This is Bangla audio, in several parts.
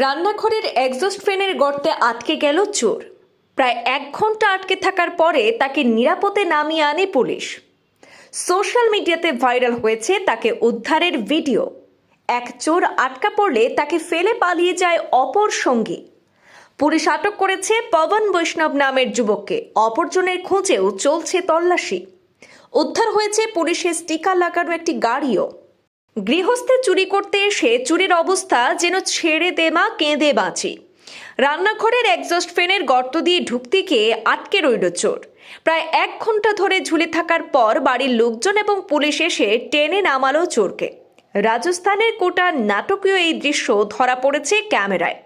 রান্নাঘরের এক্সস্ট ফ্যানের গর্তে আটকে গেল চোর। প্রায় এক ঘণ্টা আটকে থাকার পরে তাকে নিরাপদে নামিয়ে আনে পুলিশ। সোশ্যাল মিডিয়াতে ভাইরাল হয়েছে তাকে উদ্ধারের ভিডিও এক চোর আটকা পড়লে তাকে ফেলে পালিয়ে যায় অপর সঙ্গী। পুলিশ আটক করেছে পবন বৈষ্ণব নামের যুবককে। অপরজনের খোঁজেও চলছে তল্লাশি। উদ্ধার হয়েছে পুলিশের স্টিকার লাগানো একটি গাড়িও। গৃহস্থে চুরি করতে এসে চুরির অবস্থা যেন ছেড়ে দেমা কেঁদে বাঁচি। রান্নাঘরের একজস্ট ফ্যানের গর্ত দিয়ে ঢুকতে গিয়ে আটকে রইল চোর। প্রায় এক ঘণ্টা ধরে ঝুলে থাকার পর বাড়ির লোকজন এবং পুলিশ এসে টেনে নামালো চোরকে। রাজস্থানের কোটার নাটকীয় এই দৃশ্য ধরা পড়েছে ক্যামেরায়।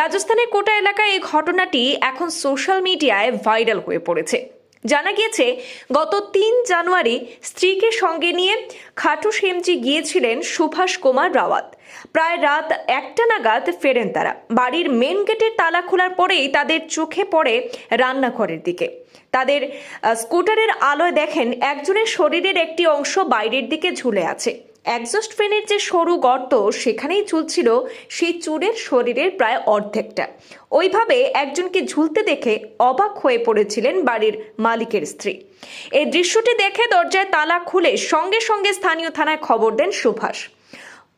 রাজস্থানের কোটা এলাকায় এই ঘটনাটি এখন সোশ্যাল মিডিয়ায় ভাইরাল হয়ে পড়েছে। জানা গিয়েছে, গত তিন জানুয়ারি স্ত্রীকে সঙ্গে নিয়ে খাটু সেমজি গিয়েছিলেন সুভাষ কুমার রাওয়াত। প্রায় রাত একটা নাগাদ ফেরেন তারা। বাড়ির মেন গেটের তালা খোলার পরেই তাদের চোখে পড়ে রান্নাঘরের দিকে। তাদের স্কুটারের আলোয় দেখেন, একজনের শরীরের একটি অংশ বাইরের দিকে ঝুলে আছে। একজস্ট ফ্যানের যে সরু গর্ত সেখানেই ঝুলছিল সেই চুরের শরীরের প্রায় অর্ধেকটা। ওইভাবে একজনকে ঝুলতে দেখে অবাক হয়ে পড়েছিলেন বাড়ির মালিকের স্ত্রী। এই দৃশ্যটি দেখে দরজায় তালা খুলে সঙ্গে সঙ্গে স্থানীয় থানায় খবর দেন সুভাষ।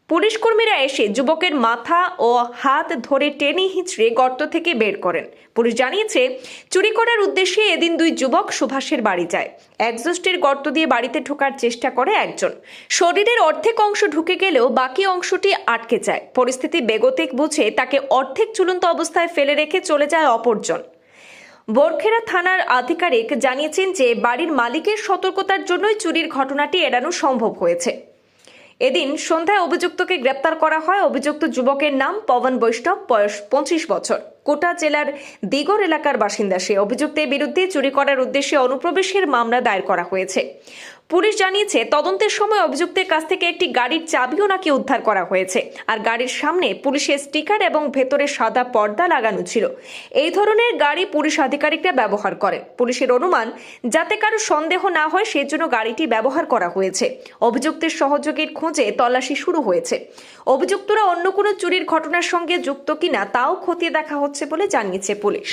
পুলিশ কর্মীরা এসে যুবকের মাথা ও হাত ধরে টেনে হিঁচড়ে গর্ত থেকে বের করেন। পুলিশ জানিয়েছে, চুরি করার উদ্দেশ্যে এদিন দুই যুবক সুভাষের বাড়ি যায়। একজস্টের গর্ত দিয়ে বাড়িতে ঢোকার চেষ্টা করে একজন। শরীরের অর্ধেক অংশ ঢুকে গেলেও বাকি অংশটি আটকে যায়। পরিস্থিতি বেগতিক বুঝে তাকে অর্ধেক চুলন্ত অবস্থায় ফেলে রেখে চলে যায় অপরজন। বরখেরা থানার আধিকারিক জানিয়েছেন যে, বাড়ির মালিকের সতর্কতার জন্যই চুরির ঘটনাটি এড়ানো সম্ভব হয়েছে। এদিন সন্ধ্যায় অভিযুক্তকে গ্রেপ্তার করা হয়। অভিযুক্ত যুবকের নাম পবন বৈষ্ণব, বয়স পঁচিশ বছর। কোটা জেলার দিগর এলাকার বাসিন্দা সে। অভিযুক্তের বিরুদ্ধে চুরি করার উদ্দেশ্যে অনুপ্রবেশের মামলা দায়ের করা হয়েছে। পুলিশ জানিয়েছে, তদন্তের সময় অভিযুক্তের কাছ থেকে একটি গাড়ির চাবিও নাকি উদ্ধার করা হয়েছে। আর গাড়ির সামনে পুলিশের স্টিকার এবং ভেতরে সাদা পর্দা লাগানো ছিল। এই ধরনের গাড়ি পুলিশ আধিকারিকরা ব্যবহার করে। পুলিশের অনুমান, যাতে কারও সন্দেহ না হয়, সেজন্য গাড়িটি ব্যবহার করা হয়েছে। অভিযুক্তের সহযোগীর খোঁজে তল্লাশি শুরু হয়েছে। অভিযুক্তরা অন্য কোনো চুরির ঘটনার সঙ্গে যুক্ত কিনা, তাও খতিয়ে দেখা হচ্ছে বলে জানিয়েছে পুলিশ।